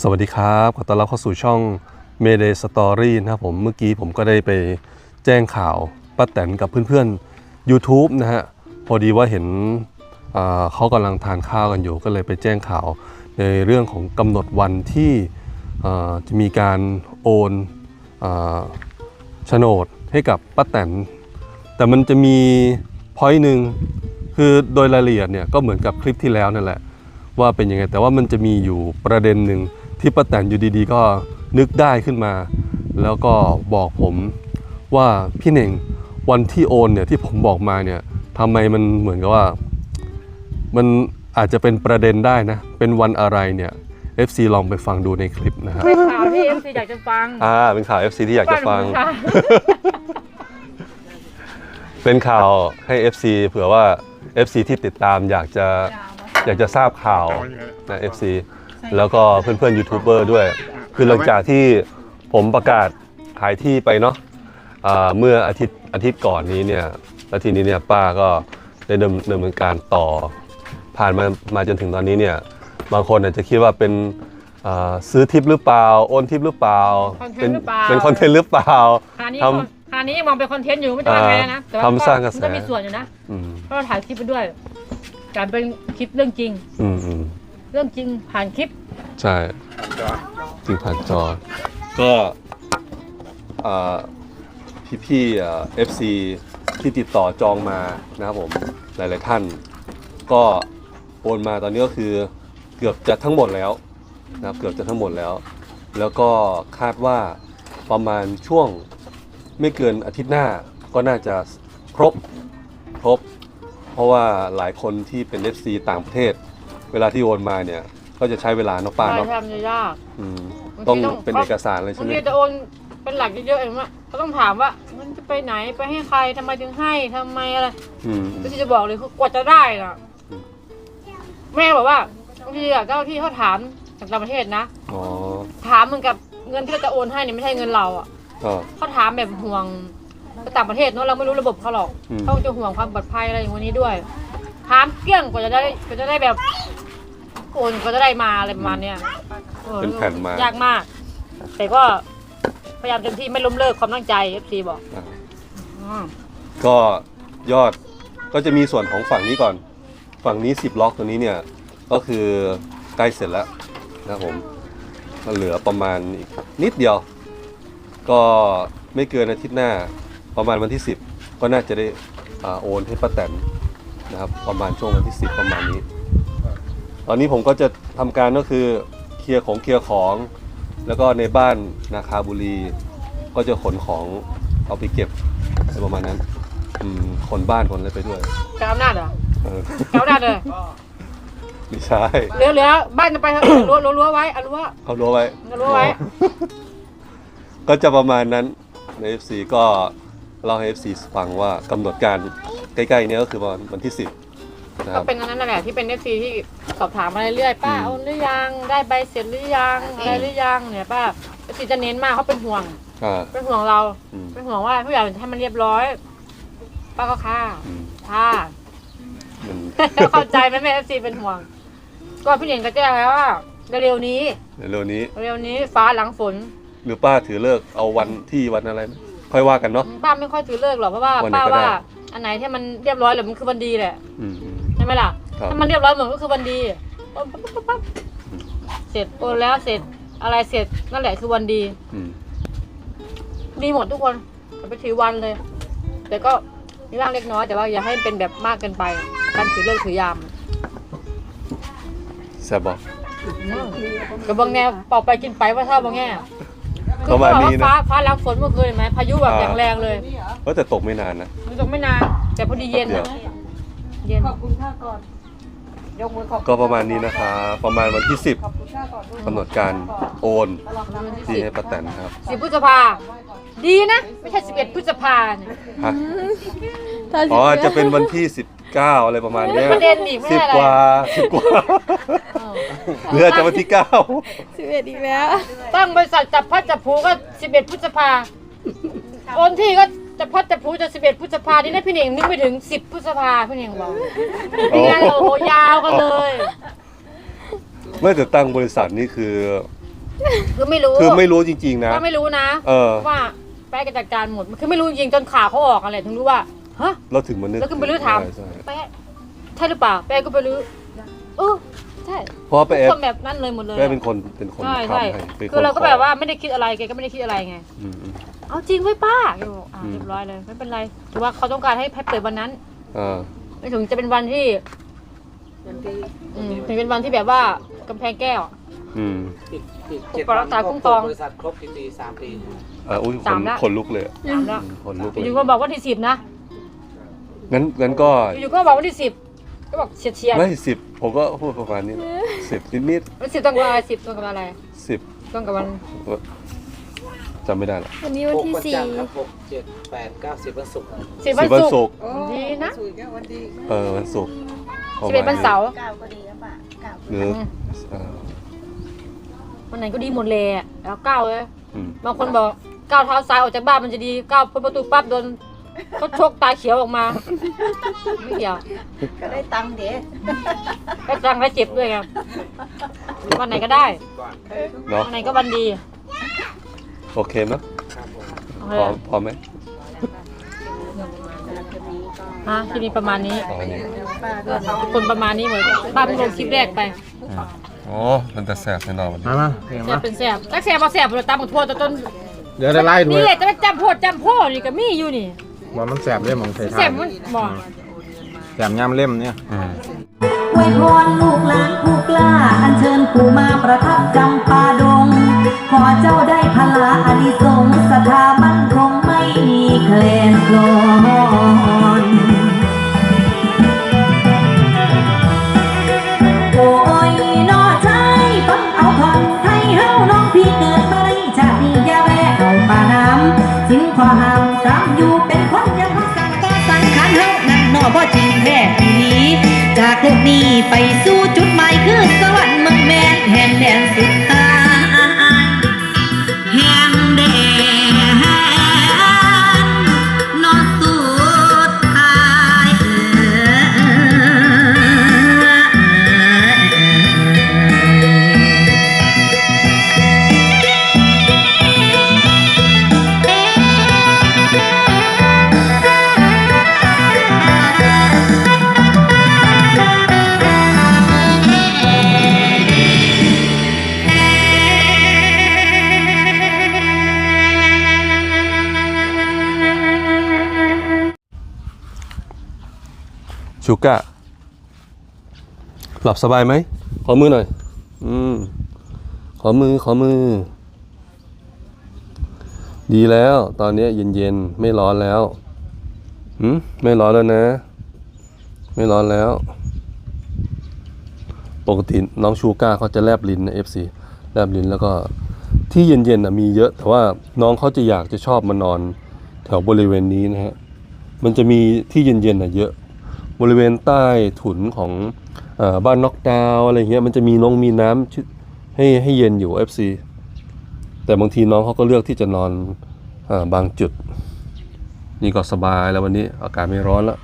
สวัสดีครับ ขอต้อนรับเข้าสู่ช่อง Mayday Story นะครับผม เมื่อกี้ผมก็ได้ไปแจ้งข่าวป้าแตนกับเพื่อนๆ YouTube นะฮะ พอดีว่าเห็นเขากำลังทานข้าวกันอยู่ ก็เลยไปแจ้งข่าวในเรื่องของกำหนดวันที่จะมีการโอนโฉนดให้กับป้าแตน แต่มันจะมีพอยต์หนึ่งคือโดยรายละเอียดเนี่ยก็เหมือนกับคลิปที่แล้วนั่นแหละว่าเป็นยังไงแต่ว่ามันจะมีอยู่ประเด็นหนึ่ง ที่ป้าแตนอยู่ดีๆ ก็นึกได้ขึ้นมา แล้วก็บอกผมว่าพี่เน่งวันที่โอนเนี่ยที่ผมบอกมาเนี่ยทำไมมันเหมือนกับว่า มันอาจจะเป็นประเด็นได้นะ เป็นวันอะไรเนี่ย FC ลองไปฟังดูในคลิปนะฮะเป็นข่าวที่เอฟซีอยากจะฟังอ่าเป็นข่าว FC ที่อยากจะฟัง ค่ะเป็นข่าวให้ FC เผื่อว่า FC ที่ติดตามอยากจะอยากจะทราบข่าวนะ FC แล้วก็เพื่อนๆยูทูบเบอร์ด้วย คือหลังจากที่ผมประกาศขายที่ไปเนาะอ่าเมื่ออาทิตย์อาทิตย์ก่อนนี้เนี่ยแล้วทีนี้เนี่ยป้าก็ได้ดำดำเนินการต่อ ผ่านมามาจนถึงตอนนี้เนี่ยบางคนอาจจะคิดว่าเป็นอ่าซื้อทิปหรือเปล่าโอนทิปหรือเปล่าคอนเทเป็นต์หรือเปล่าเป็นคอนเทนต์หรือเปล่าคราวนี้ทคราวนี้มองเป็นคอนเทนต์อยู่ไม่ต้องว่าไงนะแต่ว่าทำสร้างกระแสมันก็มีส่วนอยู่นะอืมเพราะเราถ่ายคลิปไปด้วยการเป็นคลิปเรื่องจริงอืมอืม เรื่องจริงผ่านคลิปใช่จริงผ่านจอ ก็พี่พี่เอฟซีที่ติดต่อจองมานะครับผมหลาย ๆ ท่าน ก็โอนมาตอนนี้ก็คือเกือบจะทั้งหมดแล้วนะครับเกือบจะทั้งหมดแล้ว แล้วก็คาดว่าประมาณช่วงไม่เกินอาทิตย์หน้าก็น่าจะครบครบ เพราะว่าหลายคนที่เป็น FC ต่างประเทศ เวลาที่โอนมาเนี่ย ก็จะใช้เวลาเนาะป้าใช่เนาะทำจะยากอืมบางทีต้องต้องเป็นเอกสารเลยใช่บางไหมทีจะโอนเป็นหลักเยอะๆเองว่าเขาต้องถามว่ามันจะไปไหนไปให้ใครทำไมถึงให้ทำไมอะไรอืมก็ที่จะบอกเลยคือกว่าจะได้น่ะอืมแม่บอกว่าบางทีอะเจ้าที่เขาถามจากต่างประเทศนะอ๋อถามเหมือนกับเงินที่เราจะโอนให้เนี่ยไม่ใช่เงินเราอะก็เขาถามแบบห่วงต่างประเทศเนอะเราไม่รู้ระบบเขาหรอกอืมเขาจะห่วงความปลอดภัยอะไรอย่างนี้ด้วยถามเกลี้ยงกว่าจะได้กว่าจะได้แบบ โอนกว่าจะได้มาอะไรประมาณเนี้ยออเป็นแผ่นมายากมาก แต่ก็พยายามเต็มที่ไม่ล้มเลิกความตั้งใจ FC บอกอะอืมก็ยอดก็จะมีส่วนของฝั่งนี้ก่อน ฝั่งนี้ 10 ล็อกตัวนี้เนี่ย ก็คือใกล้เสร็จแล้วนะครับผมมันเหลือประมาณอีกนิดเดียว ก็ไม่เกินอาทิตย์หน้าประมาณวันที่ 10 ก็น่าจะได้อ่าโอนให้ป้าแตนนะครับประมาณช่วงวันที่ 10 ประมาณนี้ ตอนนี้ผมก็จะทำการก็คือเคลียร์ของเคลียร์ของ แล้วก็ในบ้านนาคาบุรี ก็จะขนของเอาไปเก็บอะไรประมาณนั้นอืมขนบ้านขนอะไรไปด้วยกาวหน้าจเหรอเออกาวหน้าจเลยไม่ใช่เหลือเหลือบ้านจะไปเถอะรั้วรั้วรั้วไว้เอารั้วเอารั้วไว้เอารั้วไว้ ก็จะประมาณนั้นใน FC ก็เล่าให้ FC ฟังว่ากำหนดการใกล้ๆเนี้ยก็คือวันวันที่ 10นะค ก็รับเป็นอันนั้นแหละที่เป็น FC ที่สอบถามมาเรื่อยๆป้าอืมโอนหรือยังได้ใบเสร็จหรือยังอะไรหรือยังเนี่ยป้า FC จะเน้นมากเขาเป็นห่วงอ่า เป็นห่วงเราอืม เป็นห่วงว่าทุกอย่างให้มันเรียบร้อย ป้าก็ค่าอืมค่ามันเข้าใจไหมแม่ FC เป็นห่วง ก็พี่เหน่งก็แจ้งแล้วว่าเร็วๆนี้ เร็วๆนี้เร็วๆนี้ฟ้าหลังฝน หรือป้าถือเลิกเอาวันที่วันอะไรไหมค่อยว่ากันเนาะ ป้าไม่ค่อยถือเลิกหรอกเพราะว่าวันไหนป้าก็ได้ ว่า อันไหนที่มันเรียบร้อยแล้วมันคือวันดีแหละ อืมอืม ใช่ไหมล่ะ ครับ ถ้ามันเรียบร้อยหมดก็คือวันดีปั๊บปั๊บปั๊บปั๊บเสร็จโอนแล้วเสร็จอะไรเสร็จนั่นแหละคือวันดี อืมดีหมดทุกคนอย่าไปถือวันเลย แต่ก็มีบ้างเล็กน้อย แต่ว่าอย่าให้เป็นแบบมากเกินไป การถือเลิกถือยามแซ่บบอก กับบางแนวเป่าไปกินไปว่าเท่าบางแง่คือประมาณบอกนี้ว่านะฟ้าฟ้าหลังฝนเมื่อคืนเห็นไหมพายุแบบอย่างแรงเลย ก็แต่ตกไม่นานนะ มันตกไม่นานแต่พอดีเย็นนะ เย็นขอบคุณค่าก่อนยกมือขอบคุณก็ประมาณนี้นะคะ ประมาณวันที่ ขอบคุณค่าก่อนด้วย10กำหนดการโอนตลอดเวลาที่ให้ป้าแตนครับสิบพฤษภา ดีนะ ไม่ใช่สิบเอ็ดพฤษภาเนี่ยฮะอ๋อจะเป็นวันที่ 19 อะไรประมาณเนี้ยประเด็นอีกไม่สิบใช่อะไรกว่าสิบกว่าเออหรืออาจจะวันที่9สิบเอ็ดอีกแล้วตั้งบริษัทจับพัดจับผูก็สิบเอ็ดพฤษภาโอนที่ก็ จับพัดจับผูจะสิบเอ็ดพฤษภานี่นะพี่เน่งนึกไปถึงสิบพฤษภาพี่เน่งบอกนี่ไงโอ้โหยาวกันเลยไม่แต่ตั้งบริษัทนี่คือ คือไม่รู้คือไม่รู้จริง ๆ นะว่าไม่รู้นะเออว่าแป๊ะก็จัดการหมดคือไม่รู้จริงๆจนข่าวเขาออกอะไรถึงรู้ว่าฮะเราถึงมานึกแล้วก็ไปรื้อถามใช่ใช่แป๊ะใช่หรือเปล่าแป๊ะก็ไปรื้อเออใช่เพราะว่าไปทุแอกฟคนแบบนั้นเลยหมดเลยแม่เป็นคนเป็นคนใช่ทำใช่ให้ป็นคือเราก็ขแบบว่าไม่ได้คิดอะไรแกก็ไม่ได้คิดอะไรไงอืมอืม เอาจริงไว้ป้าแกบอกอ่าอืม เรียบร้อยเลยไม่เป็นไรถือว่าเขาต้องการให้ให้เปิดวันนั้น อ่า ไม่ถึงจะเป็นวันที่ยันดีอืมถึงเป็นวันที่แบบว่ากำแพงแก้วอะอืมอีกอีกปกเจ็ดปักวัรันกษาก็คุ้มครองเปิดบริษัทครบกี่ปีสามปี เอออุ้ยขสานมละ ขนลุกเลยอะถามแล้วขนลุกเลอยยู่ๆก็บอกวันที่สิบนะงั้นงั้นก็อยู่ๆก็บอกวันที่สิบก็บอกเฉียดเฉียดไม่สิบผมก็พูดประมาณนี้สิบนิดนิดวันสิบต้องกับอะไรสิบต้องกับอะไรๆสิบต้องกับวัน จำไม่ได้ละวันนี้วันหกที่วันสี่จันทร์ครับหกเจ็ดแปดเก้าสิบวันศุกร์สิบสิวันบวันศุศุกกร์ร์ดีนะสวยแค่วันดีเออวันศุกร์ประสิบเอ็ดมาณวันเสาร์เก้าก็ดีแล้วป่ะเก้าหรือเออวันไหนก็ดีหมดเลยอะแล้วก้าวเลยอืมบางคนบอกก้าวเท้าซ้ายออกจากบ้านมันจะดีก้าวพ้นประตูปั๊บโดนก็ชกตาเขียวออกมาไม่เกี่ยวก็ได้ตังค์เด็กก็จังและเจ็บด้วยไงวันไหนก็ได้ ก่อน เนาะวันไหนก็วันดี โอเคไหมครับผมโอเคพอพอไหมฮะที่นี่ประมาณนี้พอนี้ป้าก็ทุกคนประมาณนี้หมดป้าเพิ่งลงคลิปแรกไปโอ้มันจะแสบแน่นอนวันนี้มามาเพียงแสมาบเป็นแสบตักแสบมาแสบเลยตามหมดทั่วจนเดี๋ยวได้ไล่ด้วนี่ยแหละจะไปจำโพดจำโพดนี่ก็มีอยู่นี่ว่ามันแสบเล่มของไทยแสบมันบอกแสบย่ำเล่มเนี่ย อืม อวยพรลูกหลานผู้กล้า อัญเชิญปู่มาประทับจำปาดง ขอเจ้าได้พลาอานิสงส์สถามั่นคงไม่มีแคลนคลอนโอ้ยนอชายฟังเอาทอนไทยเฮาน้องพี่เกิดมาในชาตินี้อย่าแวะเอาป่าน้ำสิ้นขอห้ามสามอยู่เป็นคนยังเขาสั่งก็สั่งขันเฮานั่นนอบ่จริงแท้อีหลีจากโลกนี้ไปสู่จุดหมายคือสวรรค์เมืองแมนแห่งแดนสุดท้าย ชูก้าหลับสบายไหม ขอมือหน่อย อืม ขอมือ ขอมือ ดีแล้ว ตอนนี้เย็นๆไม่ร้อนแล้วหืมไม่ร้อนแล้วนะ ไม่ร้อนแล้ว ปกติน้องชูก้าเขาจะแลบลิ้นนะ FC แลบลิ้นแล้วก็ ที่เย็นๆนะมีเยอะ แต่ว่าน้องเขาจะอยากจะชอบมานอน แถวบริเวณนี้นะฮะ มันจะมีที่เย็นๆนะเยอะ บริเวณใต้ถุนของอบ้านน็อกดาวอะไรเงี้ยมันจะมีน้องมีน้ำให้ให้เย็นอยู่ FC แต่บางทีน้องเขาก็เลือกที่จะนอนอบางจุด นี่ก็สบายแล้ววันนี้อากาศไม่ร้อนแล้ว